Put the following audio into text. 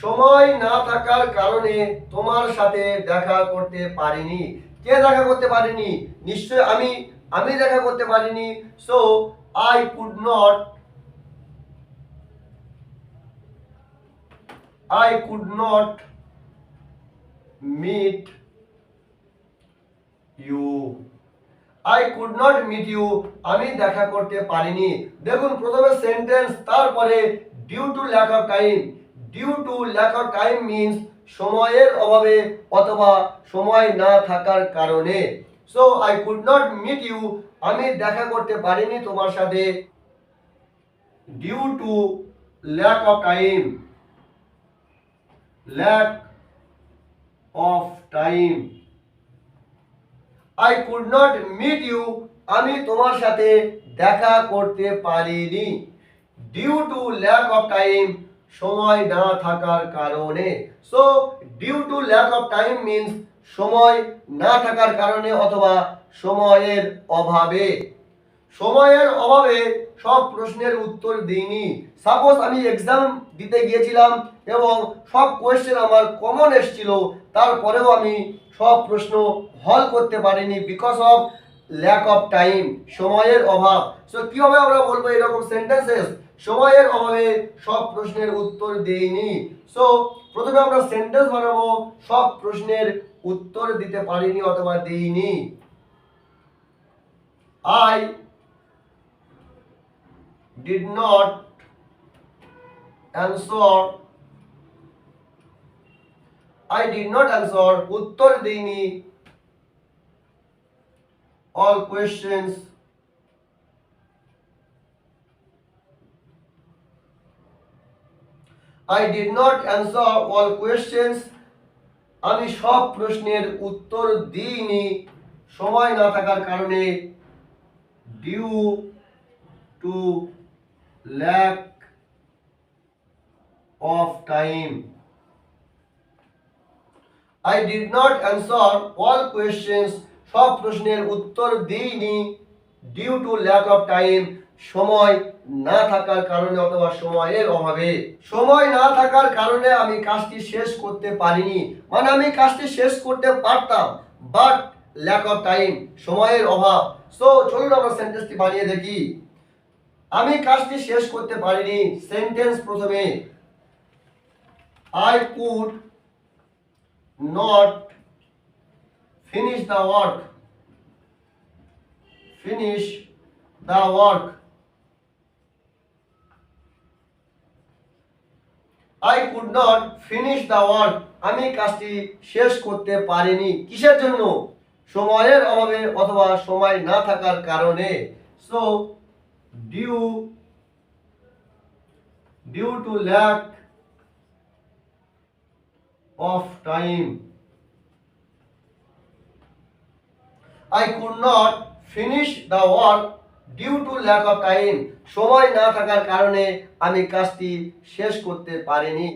সময় না থাকার কারণে তোমার সাথে দেখা করতে পারিনি। কে দেখা করতে পারিনি? নিশ্চয় আমি আমি দেখা করতে পারিনি। So I could not I could not meet you I could not meet you আমি দেখা করতে পারিনি। দেখুন, প্রথমে সেন্টেন্স তারপরে due to lack of time due to lack of time means সময়ের অভাবে অথবা সময় না থাকার কারণে। So I could not meet you আমি দেখা করতে পারিনি তোমার সাথে। Due to lack of time lack of time I could not meet you আমি তোমার সাথে দেখা করতে পারিনি। Due to lack of time সময় না থাকার কারণে। So due to lack of time means সময় না থাকার কারণে অথবা সময়ের অভাবে। সময়ের অভাবে সব প্রশ্নের উত্তর দিইনি। সাপোজ আমি এক্সাম দিতে গিয়েছিলাম এবং সব কোয়েশ্চেন আমার কমন এসেছিল, তারপরেও আমি সব প্রশ্ন হল করতে পারিনি because of lack of time সময়ের অভাব। সো কীভাবে আমরা বলব এরকম সেন্টেন্সেস সময়ের অভাবে সব প্রশ্নের উত্তর দেইনি। সো প্রথমে আমরা সেন্টেন্স বানাবো, সব প্রশ্নের উত্তর দিতে পারিনি অথবা দেইনি। I did not answer, I did not answer, উত্তর দিইনি। All questions I did not answer all questions আমি সব প্রশ্নের উত্তর দিইনি সময় না থাকার কারণে due to lack of time. I did not answer all questions. সব প্রশ্নের উত্তর দিইনি due to lack of time সময় না থাকার কারণে অথবা সময়ের অভাবে। সময় না থাকার কারণে আমি কাজটি শেষ করতে পারিনি। মানে আমি কাজটি শেষ করতে পারতাম বাট ল্যাক অফ টাইম সময়ের অভাব। সো চলুন আমরা সেন্টেন্সটি বানিয়ে দেখি। আমি কাজটি শেষ করতে পারিনি সেন্টেন্স প্রথমে I could not finish the work finish the work I could not finish the work আমি কাজটি শেষ করতে পারিনি। কিসের জন্য? সময়ের অভাবে অথবা সময় না থাকার কারণে। So due due to lack of time. I could not finish the work due to lack of time সময় না থাকার কারণে আমি কাজটি শেষ করতে পারিনি